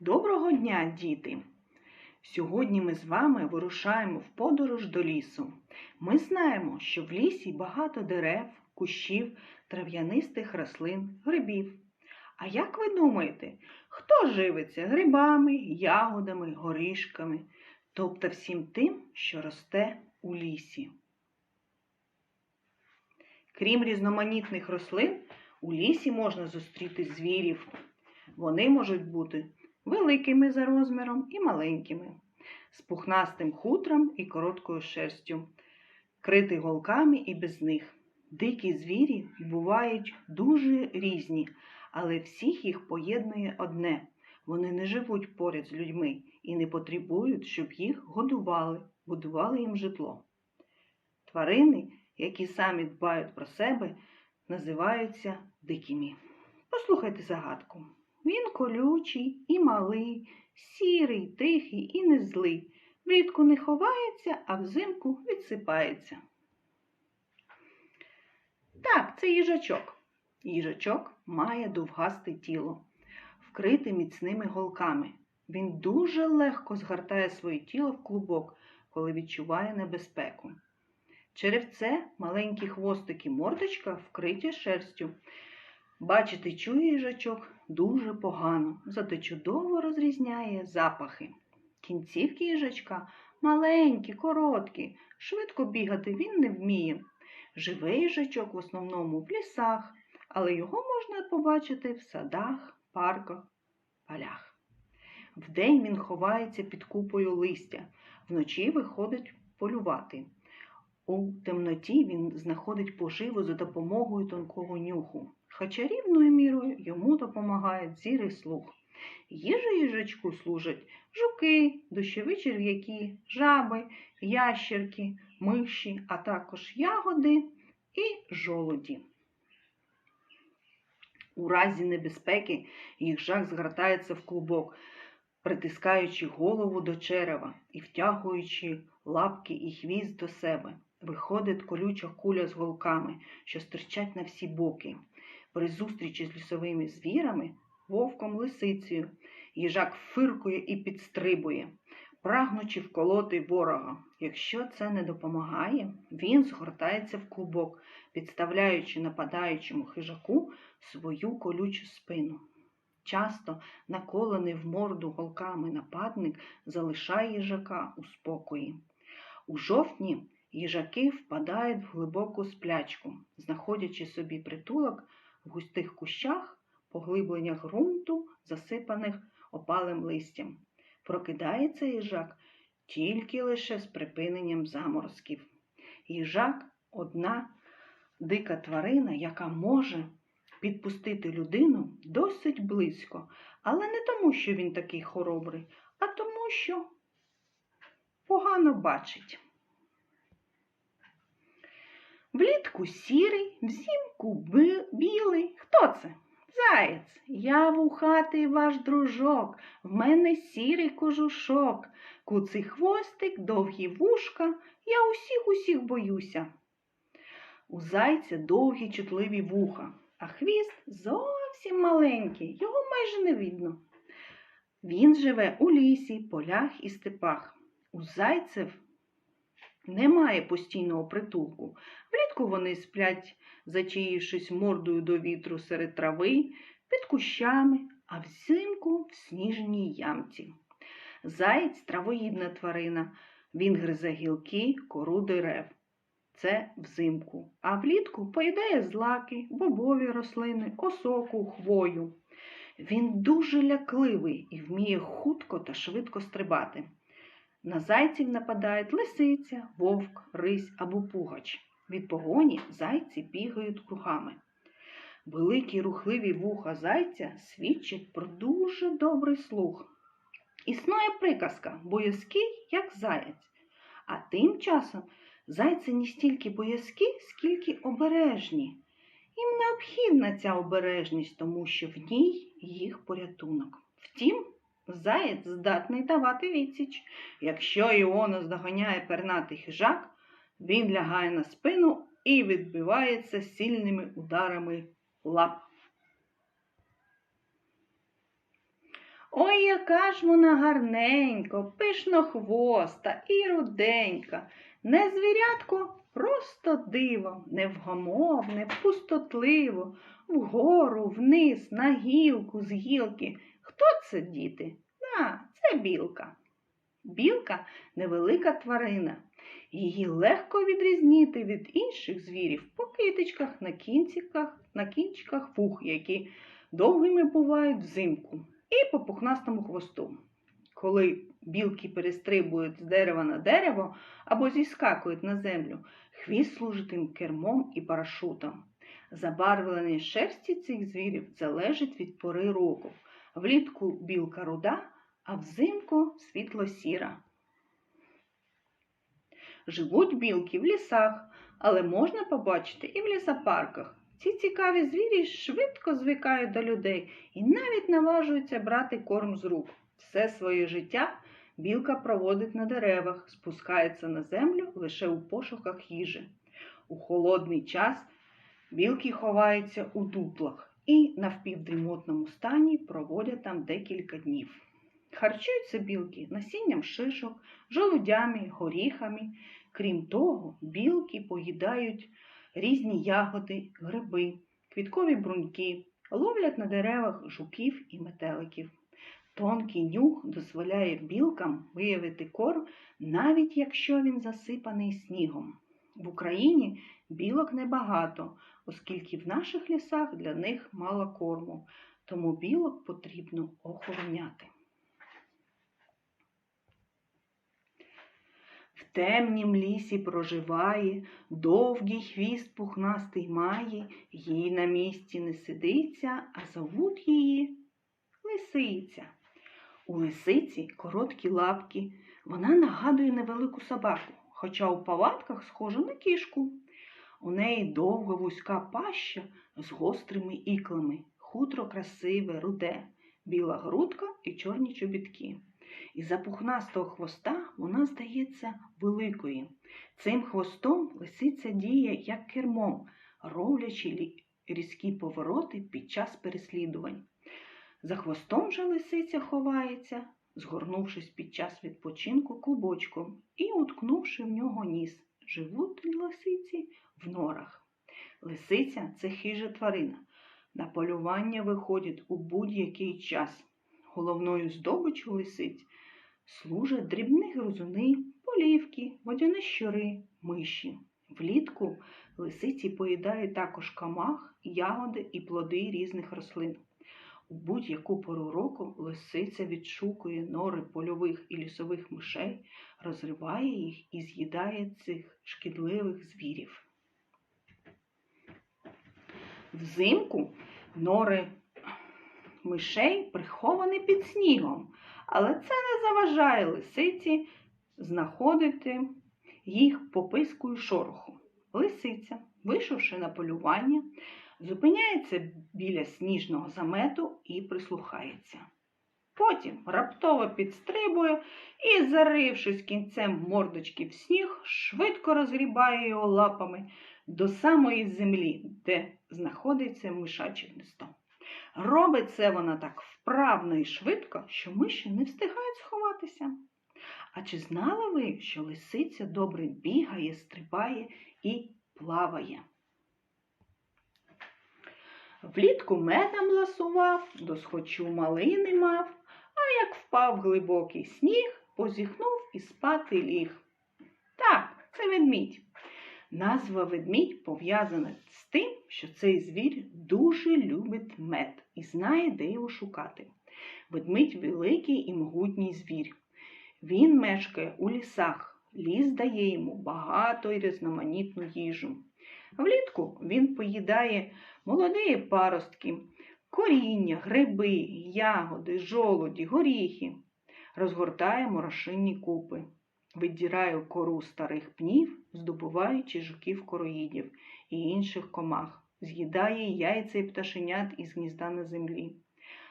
Доброго дня, діти! Сьогодні ми з вами вирушаємо в подорож до лісу. Ми знаємо, що в лісі багато дерев, кущів, трав'янистих рослин, грибів. А як ви думаєте, хто живиться грибами, ягодами, горішками, тобто всім тим, що росте у лісі? Крім різноманітних рослин, у лісі можна зустріти звірів. Вони можуть бути великими за розміром і маленькими, з пухнастим хутром і короткою шерстю, крити голками і без них. Дикі звірі бувають дуже різні, але всіх їх поєднує одне. Вони не живуть поряд з людьми і не потребують, щоб їх годували, будували їм житло. Тварини, які самі дбають про себе, називаються дикими. Послухайте загадку. Він колючий і малий, сірий, тихий і не злий. Влітку не ховається, а взимку відсипається. Так, це їжачок. Їжачок має довгасте тіло, вкрите міцними голками. Він дуже легко згортає своє тіло в клубок, коли відчуває небезпеку. Черевце маленькі хвостики мордочка вкриті шерстю. Бачити чує їжачок дуже погано, зате чудово розрізняє запахи. Кінцівки їжачка маленькі, короткі, швидко бігати він не вміє. Живе їжачок в основному в лісах, але його можна побачити в садах, парках, полях. Вдень він ховається під купою листя, вночі виходить полювати. У темноті він знаходить поживу за допомогою тонкого нюху, хоча рівною мірою йому допомагають зір і слух. Їжа їжачку служать жуки, дощові черв'яки, жаби, ящерки, миші, а також ягоди і жолуді. У разі небезпеки їжак згортається в клубок, притискаючи голову до черева і втягуючи лапки і хвіст до себе. Виходить колюча куля з голками, що стирчать на всі боки. При зустрічі з лісовими звірами, вовком, лисицею, їжак фиркує і підстрибує, прагнучи вколоти ворога. Якщо це не допомагає, він згортається в клубок, підставляючи нападаючому хижаку свою колючу спину. Часто наколений в морду голками нападник залишає їжака у спокої. У жовтні їжаки впадають в глибоку сплячку, знаходячи собі притулок в густих кущах, поглибленнях ґрунту, засипаних опалим листям. Прокидається їжак тільки лише з припиненням заморозків. Їжак одна дика тварина, яка може підпустити людину досить близько, але не тому, що він такий хоробрий, а тому, що погано бачить. Влітку сірий, взимку білий. Хто це? Заєць, я вухатий ваш дружок, в мене сірий кожушок, куций хвостик, довгі вушка, я усіх усіх боюся. У зайця довгі чутливі вуха, а хвіст зовсім маленький, його майже не видно. Він живе у лісі, полях і степах. У зайцев немає постійного притулку. Влітку вони сплять, зачаївшись мордою до вітру серед трави, під кущами, а взимку в сніжній ямці. Заєць травоїдна тварина. Він гризе гілки, кору дерев. Це взимку. А влітку поїдає злаки, бобові рослини, осоку, хвою. Він дуже лякливий і вміє хутко та швидко стрибати. На зайців нападають лисиця, вовк, рись або пугач. Від погоні зайці бігають кругами. Великі рухливі вуха зайця свідчать про дуже добрий слух. Існує приказка боязкий, як заяць. А тим часом зайці не стільки боязкі, скільки обережні. Їм необхідна ця обережність, тому що в ній їх порятунок. Втім, Заєць здатний давати відсіч. Якщо його наздоганяє пернатий хижак, він лягає на спину і відбивається сильними ударами лап. Ой, яка ж вона гарненько, пишнохвоста і руденька. Не звірятко, просто диво, невгомовне, пустотливо, вгору, вниз, на гілку, з гілки. Хто це, діти? А, це білка. Білка невелика тварина. Її легко відрізнити від інших звірів по китичках, на кінчиках, на кінчиках вух, які довгими бувають взимку, і по пухнастому хвосту. Коли білки перестрибують з дерева на дерево або зіскакують на землю, хвіст служить їм кермом і парашутом. Забарвлення шерсті цих звірів залежить від пори року. Влітку білка руда, а взимку світло-сіра. Живуть білки в лісах, але можна побачити і в лісопарках. Ці цікаві звірі швидко звикають до людей і навіть наважуються брати корм з рук. Все своє життя білка проводить на деревах, спускається на землю лише у пошуках їжі. У холодний час білки ховаються у дуплах і на впівдрімотному стані проводять там декілька днів. Харчуються білки насінням шишок, жолудями, горіхами. Крім того, білки поїдають різні ягоди, гриби, квіткові бруньки, ловлять на деревах жуків і метеликів. Тонкий нюх дозволяє білкам виявити корм, навіть якщо він засипаний снігом. В Україні білок небагато, оскільки в наших лісах для них мало корму, тому білок потрібно охороняти. В темнім лісі проживає, довгий хвіст пухнастий має, їй на місці не сидиться, а зовуть її лисиця. У лисиці короткі лапки, вона нагадує невелику собаку, хоча у палатках схожа на кішку. У неї довга вузька паща з гострими іклами, хутро красиве, руде, біла грудка і чорні чобітки. Із-за пухнастого хвоста вона здається великою. Цим хвостом лисиця діє як кермом, роблячи різкі повороти під час переслідувань. За хвостом же лисиця ховається, згорнувшись під час відпочинку клубочком і уткнувши в нього ніс. Живуть лисиці в норах. Лисиця це хижа тварина. На полювання виходять у будь-який час. Головною здобиччю лисиць служать дрібні гризуни, полівки, водяні щури, миші. Влітку лисиці поїдають також камах, ягоди і плоди різних рослин. У будь-яку пору року лисиця відшукує нори польових і лісових мишей, розриває їх і з'їдає цих шкідливих звірів. Взимку нори мишей приховані під снігом, але це не заважає лисиці знаходити їх попискою шороху. Лисиця, вийшовши на полювання, зупиняється біля сніжного замету і прислухається. Потім раптово підстрибує і, зарившись кінцем мордочки в сніг, швидко розгрібає його лапами до самої землі, де знаходиться мишаче гніздо. Робить це вона так вправно і швидко, що миші не встигають сховатися. А чи знали ви, що лисиця добре бігає, стрибає і плаває? Влітку медом ласував, досхочу малини мав, а як впав глибокий сніг, позіхнув і спати ліг. Так, це ведмідь. Назва ведмідь пов'язана з тим, що цей звір дуже любить мед і знає, де його шукати. Ведмідь великий і могутній звір. Він мешкає у лісах. Ліс дає йому багато і різноманітну їжу. Влітку він поїдає молоді паростки, коріння, гриби, ягоди, жолоді, горіхи, розгортає морошинні купи, виддірає кору старих пнів, здобуваючи жуків короїдів і інших комах, з'їдає яйця і пташенят із гнізда на землі,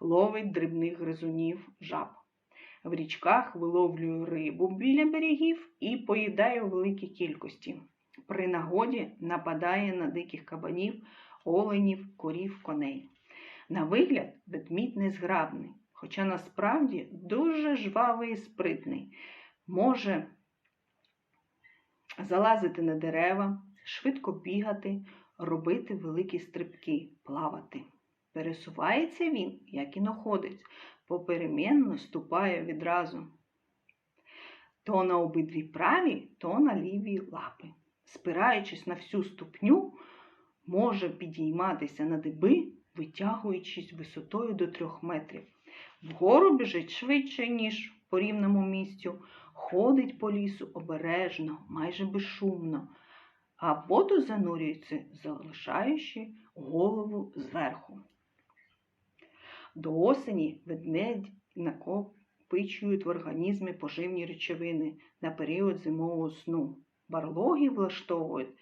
ловить дрібних гризунів, жаб. В річках виловлює рибу біля берегів і поїдає у великій кількості. При нагоді нападає на диких кабанів, оленів, корів, коней. На вигляд ведмідь незграбний, хоча насправді дуже жвавий і спритний. Може залазити на дерева, швидко бігати, робити великі стрибки, плавати. Пересувається він, як іноходець, попеременно ступає відразу. То на обидві праві, то на ліві лапи. Спираючись на всю ступню, може підійматися на диби, витягуючись висотою до трьох метрів. Вгору біжить швидше, ніж по рівному місцю, ходить по лісу обережно, майже безшумно, а воду занурюється, залишаючи голову зверху. До осені ведмедь накопичують в організмі поживні речовини на період зимового сну. Барлоги влаштовують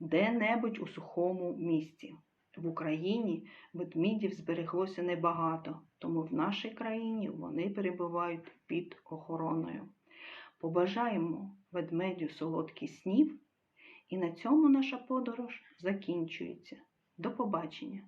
де-небудь у сухому місці. В Україні ведмідів збереглося небагато, тому в нашій країні вони перебувають під охороною. Побажаємо ведмедю солодких снів, і на цьому наша подорож закінчується. До побачення!